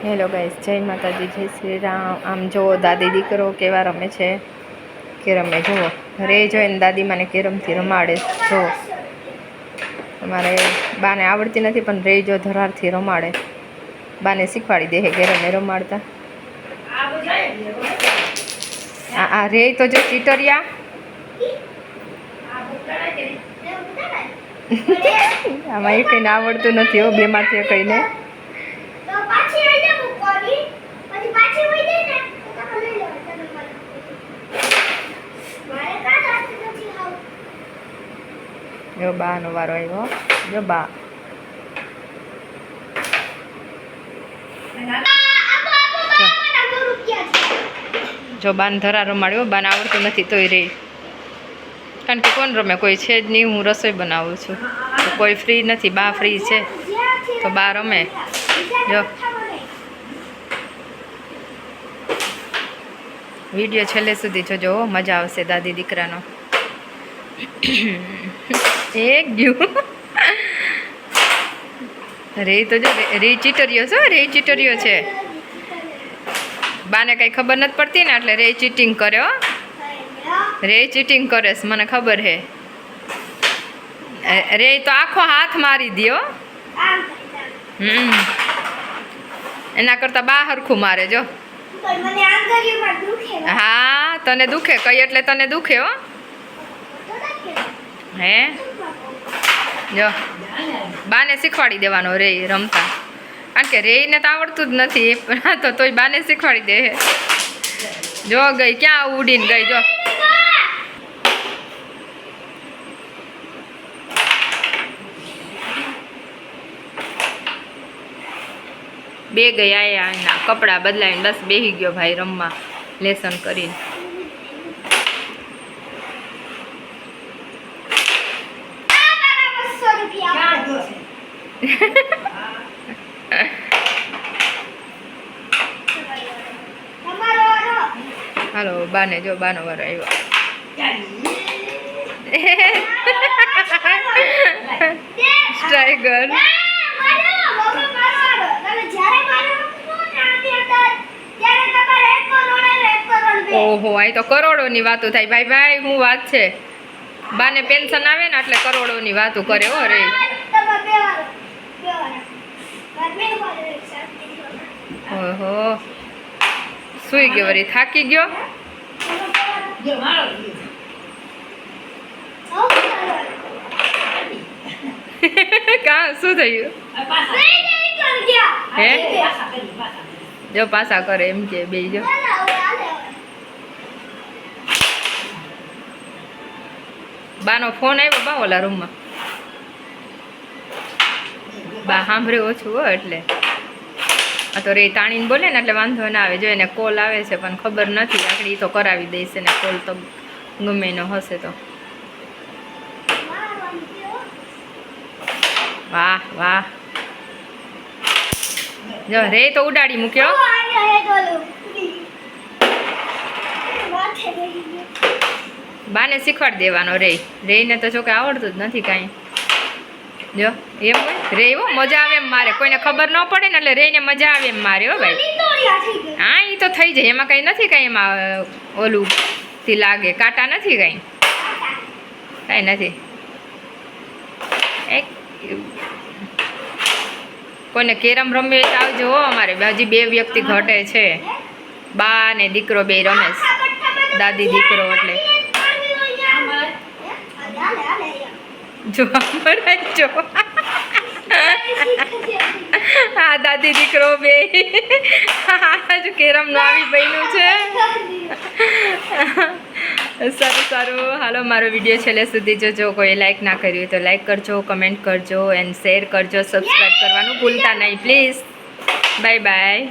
Hello guys જય માતાજી, જય શ્રી રામ. આમ જુઓ, દાદી દીકરો કેવા રમે છે? કેરમે જુઓ રે જોઈને દાદી મને કેરમથી રમાડે જો અમારે બાને આવડતી નથી, પણ રે જો ધરારથી રમાડે. બાને શીખવાડી દે હે કેરમે રમાડતા. આ આ રે તો જો ચીટરિયા. આમાં એ કંઈને આવડતું નથી હો, બેમાંથી કહીને તો પાછી આવી જાય મૂકવાની પછી પાછી વહી જાય ને તો તમે લઈ લો તમે મને મારે કાં જાતું નથી હાવ જો બાનો વારો આવ્યો. જો બા. જો. બાન ધરા રમાડ્યો. બાન આવડતું નથી તોય રે. કારણ કે કોણ રમે? કોઈ છે જ નહીં. હું રસોઈ બનાવું છું. કોઈ ફ્રી નથી. બા ફ્રી છે. તો બા રમે. જો. વીડિયો છેલ્લે સુધી જોજો મજા આવશે દાદી દીકરાનો. એક ગયું રે તો જો રે- ચીટરીઓ છો રે ચીટરીઓ છે. બાને કંઈ ખબર નથી પડતી ને એટલે રે ચીટિંગ કર્યો રે ચીટિંગ કરે છે મને ખબર હે. રે તો આખો હાથ મારી દ્યો હમ. એના કરતાં બા હરખું મારે જો. હા તને દુખે? કઈ એટલે તને દુખે હો? હે? જો. બાને શીખવાડી દેવાનો રે, રમતા. કારણ કે રેયને તો આવડતું જ નથી, પણ તો તોય બાને શીખવાડી દે જો ગઈ, ક્યાં ઉડીને ગઈ, જો. બે ગઈ આયા એના કપડાં બદલાવીને બસ બેહી ગયો ભાઈ રમવા, લેસન કરીને બસો રૂપિયા તમારો વારો. હાલો, બાને જો બાનો વારો આવ્યો. સ્ટ્રાઈગર. ઓહો અહીં તો કરોડોની વાતો થાય. ભાઈ ભાઈ, હું વાત છે. બાને પેન્શન આવે ને એટલે કરોડોની વાતો કરે હો રે તમારે બે વારો. બે વારો. મારે બે વારો એક સાથે. ઓહો સુઈ ગયો વળી થાકી ગયો વારો. કા, શું થયું. હે? જો પાછા કરે એમ કે, બે જો. બાનો ફોન આવ્યો બા ઓલા રૂમમાં બા સાંભળ્યો ઓછું હો એટલે આ તો રે તાણીને બોલે ને એટલે વાંધો ના આવે. જો એને કોલ આવે છે પણ ખબર નથી આગળ તો કરાવી દઈશ ને કોલ તો ગમે એનો હશે તો. વાહ વાહ. જો રે તો ઉડાડી મૂક્યો. બાને શીખવાડી દેવાનો રે. રેને તો જોકે આવડતું જ નથી કાંઈ. જો એમ હોય? રે હો મજા આવે એમ મારે. કોઈને ખબર ન પડે ને એટલે રેને મજા આવે એમ મારે હો ભાઈ. હા એ તો થઈ જાય. એમાં કંઈ નથી કાંઈ એમાં ઓલું થી લાગે. કાંટા નથી કાંઈ? કાંઈ નથી. એક કોઈને કેરમ રમવી હોય તો આવજો હો અમારે. હજી બે વ્યક્તિ ઘટે છે. બા ને દીકરો બે રમેશ દાદી દીકરો એટલે. હાલે, હાલે. જો. હા દાદી દીકરો બે. હજુ કેરમનું આવી બન્યું છે. સારું સારું. હાલો મારો વીડિયો છેલ્લે સુધી જોજો. કોઈ લાઈક ના કર્યું તો લાઈક કરજો કમેન્ટ કરજો એન્ડ શેર કરજો સબસ્ક્રાઈબ કરવાનું ભૂલતા નહીં પ્લીઝ બાય બાય